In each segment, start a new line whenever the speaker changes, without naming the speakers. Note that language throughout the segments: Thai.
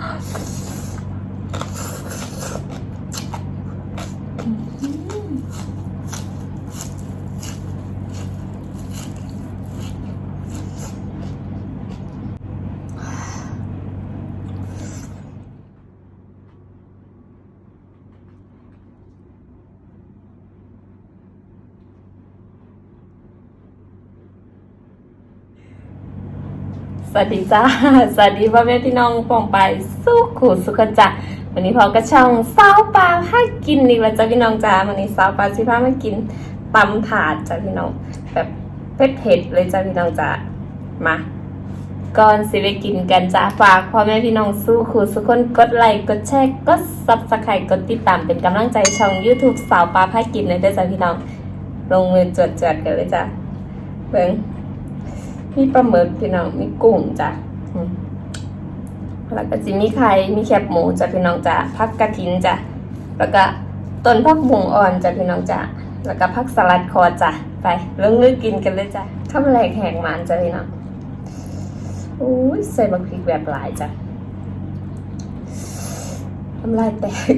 Oh, วัสดีจ้า สวัสดีพ่อแม่พี่น้องป่องไปสู้ขู่สุขจักวันนี้พอก็ช่องสาวปลาให้กินอีกแล้วจ้าพี่น้องจ้าวันนี้สาวปลาสิพามากินตำถาดจ้าพี่น้อง แบบเผ็ดๆเลยจ้าพี่น้องจ้ามาก่อนสิไปกินกันจ้าฝากพ่อแม่พี่น้องสู้ขู่สุขคนกดไลค์กดแชร์กดซับสไครต์กดติดตามเป็นกำลังใจช่อง YouTube สาวปลาพากินเลยด้อจ้าพี่น้อง ลงมือจวดๆกันเลยจ้าเบิ่ง มีปลาหมึกพี่น้องมีกุ้งจ้ะแล้วก็จะมีไข่มีแคบหมูจ้ะพี่น้องจ้ะผักกระถินจ้ะแล้วก็ต้นผักบุงอ่อนจ้ะพี่น้องจ้ะแล้วก็ผักสลัดคอจ้ะไปลงมือกินกันเลยจ้ะข้าวแรกแหกหมันจ้ะพี่น้องอุ้ยใส่บักพริกแบบหลายจ้ะทำลายแตก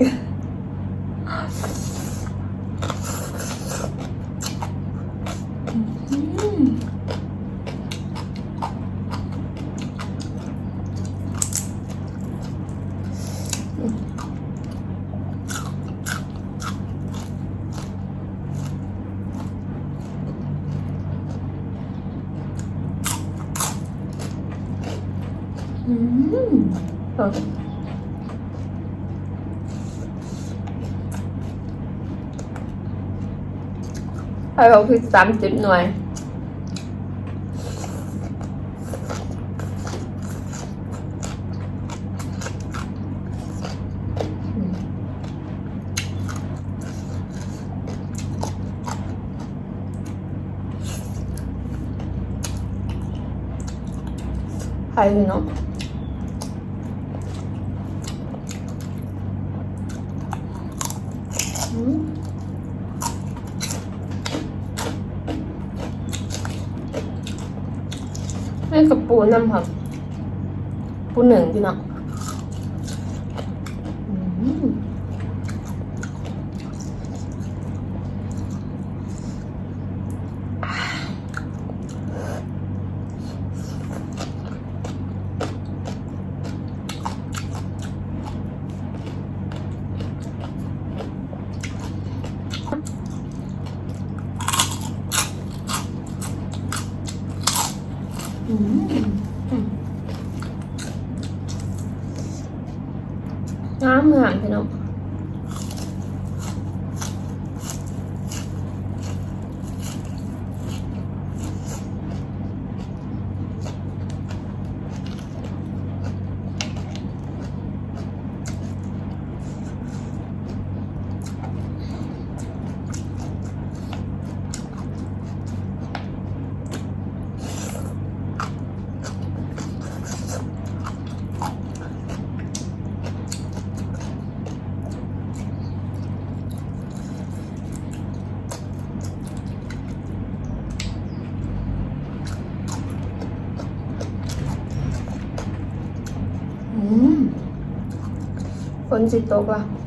อืมโอเคให้เราคือสามสิบหน่วย ใครเนาะ อืมให้ กับปูน้ำครับ ปูหนึ่งพี่น้องอืมอืมอืม งามงามพี่น้อง ฝน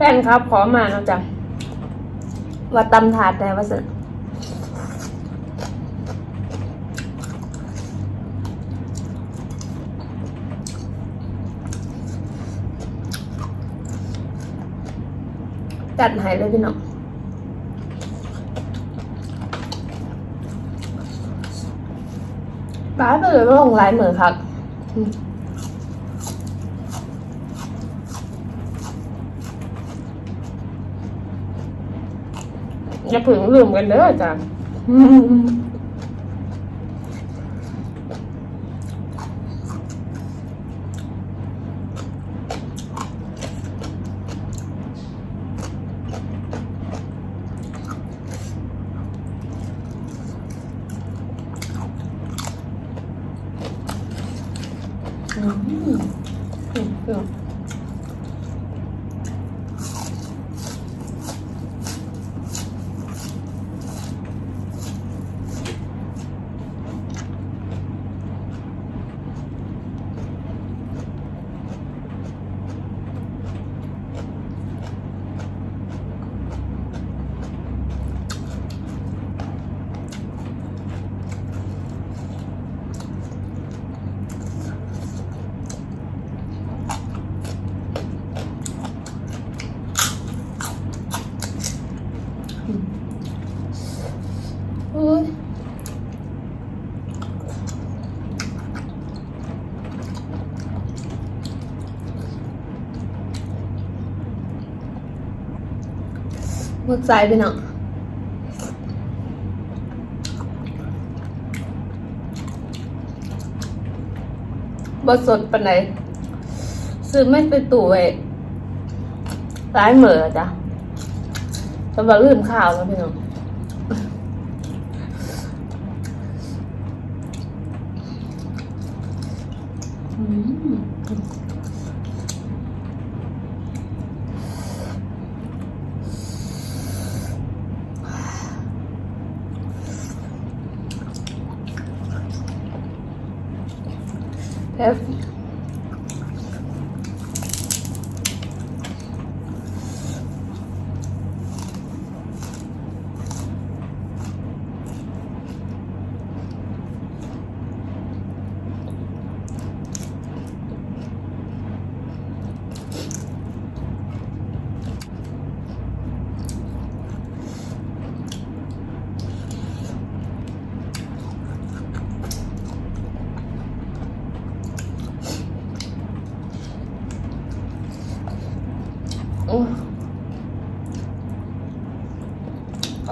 แฟนครับขอมาเนาะจ้ะว่าตำถาดแต่ว่าสจัดให้เลยพี่น้องป้าไปเลยว่าลงลายเหมือนครับ อย่าเพิ่งลืมกันเด้อจ้ะ หมดใจพี่น้องบสดปานไหนซื้อไม่ไปตู่ไอ้ร้ายเหมือจ้ะสำหรับลืมข้าวแล้วพี่น้องอืม Yes.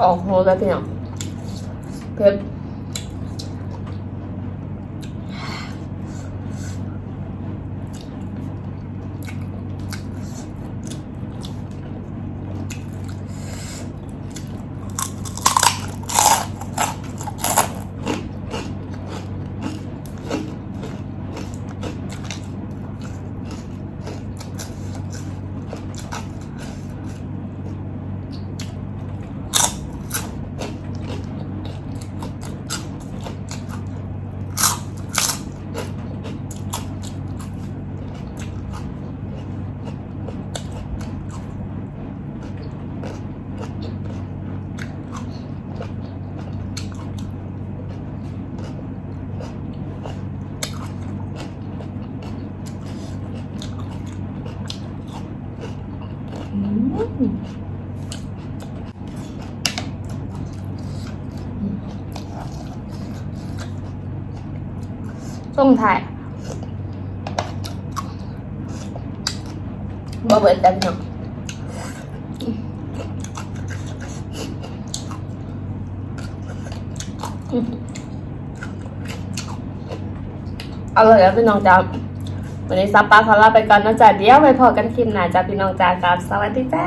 ออกโหแล้ว ส่งถ่ายบ่เบิดแต่พี่น้องเอาเลยแล้วพี่น้องจ้า วันนี้ซับปลาขอลาไปก่อนนะจ๊ะเดี๋ยวไปพอกันคลิปหน้าจ้าพี่น้องจ้ากับ สวัสดีจ้า